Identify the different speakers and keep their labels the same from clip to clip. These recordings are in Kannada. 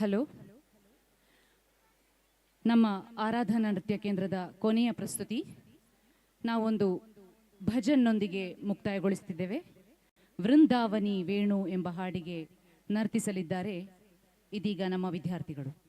Speaker 1: ಹಲೋ. ನಮ್ಮ ಆರಾಧನಾ ನೃತ್ಯ ಕೇಂದ್ರದ ಕೊನೆಯ ಪ್ರಸ್ತುತಿ. ನಾವೊಂದು ಭಜನ್ನೊಂದಿಗೆ ಮುಕ್ತಾಯಗೊಳಿಸುತ್ತಿದ್ದೇವೆ ವೃಂದಾವನಿ ವೇಣು ಎಂಬ ಹಾಡಿಗೆ ನರ್ತಿಸಲಿದ್ದಾರೆ ಇದೀಗ ನಮ್ಮ ವಿದ್ಯಾರ್ಥಿಗಳು.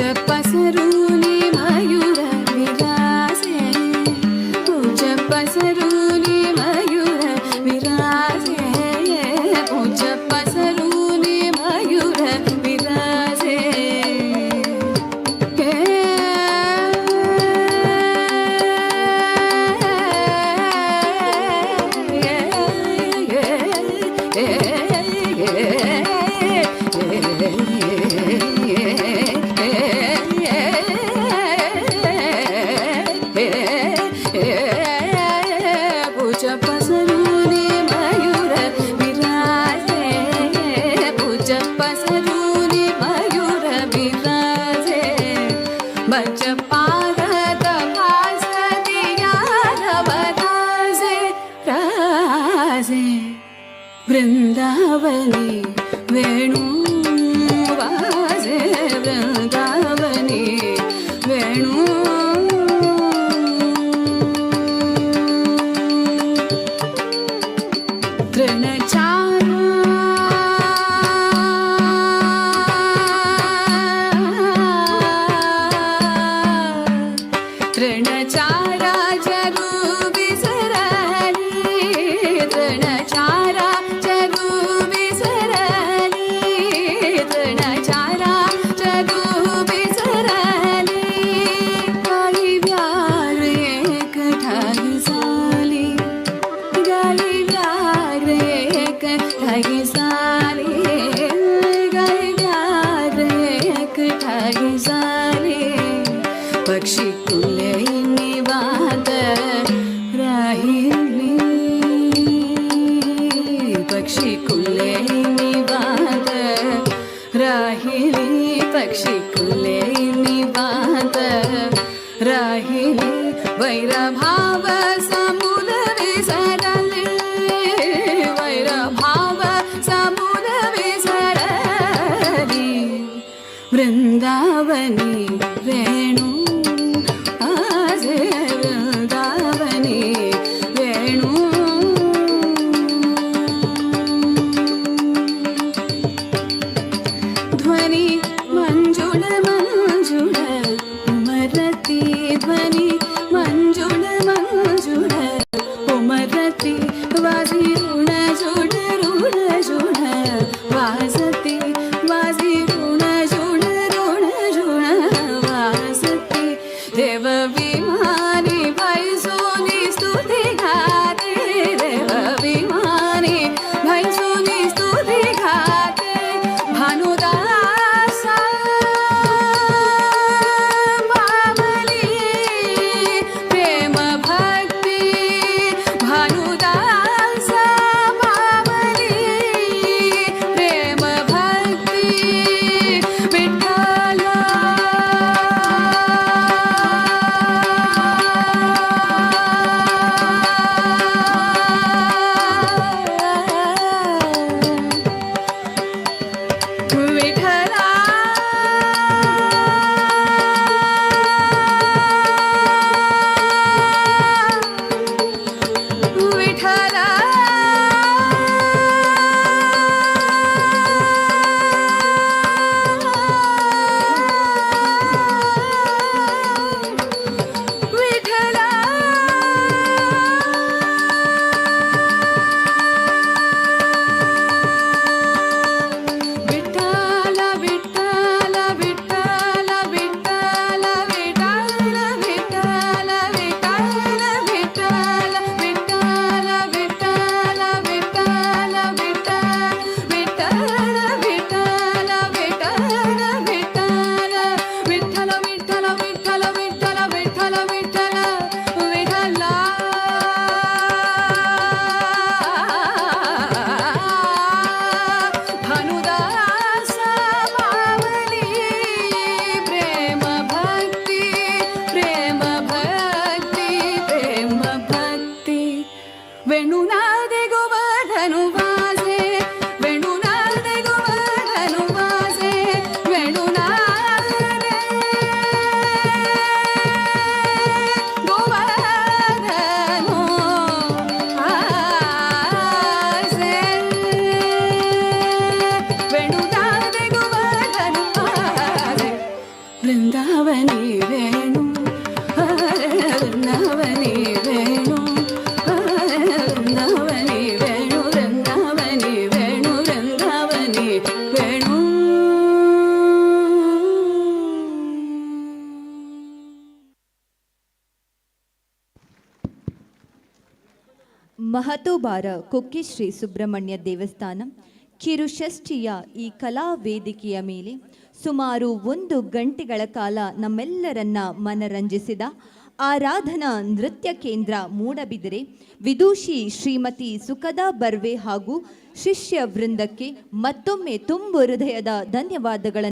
Speaker 1: पसरवायु धसर வெளி வே पक्षि कुलैनि बाद राहिनी पक्षी कुलैनि बाद राहिनी पक्षी कुलैनि बाद राहिनी वैर भावे सर वृन्दावनी वेणु you.
Speaker 2: మహతోబార కుక్కి శ్రీ సుబ్రహ్మణ్య దేవస్థానం ಕಿರುಷಷ್ಠಿಯ ಈ ಕಲಾ ವೇದಿಕೆಯ ಮೇಲೆ ಸುಮಾರು ಒಂದು ಗಂಟೆಗಳ ಕಾಲ ನಮ್ಮೆಲ್ಲರನ್ನ ಮನರಂಜಿಸಿದ ಆರಾಧನಾ ನೃತ್ಯ ಕೇಂದ್ರ ಮೂಡಬಿದರೆ ವಿದೂಷಿ ಶ್ರೀಮತಿ ಸುಖದಾ ಬರ್ವೆ ಹಾಗೂ ಶಿಷ್ಯ ವೃಂದಕ್ಕೆ ಮತ್ತೊಮ್ಮೆ ತುಂಬು ಹೃದಯದ ಧನ್ಯವಾದಗಳನ್ನು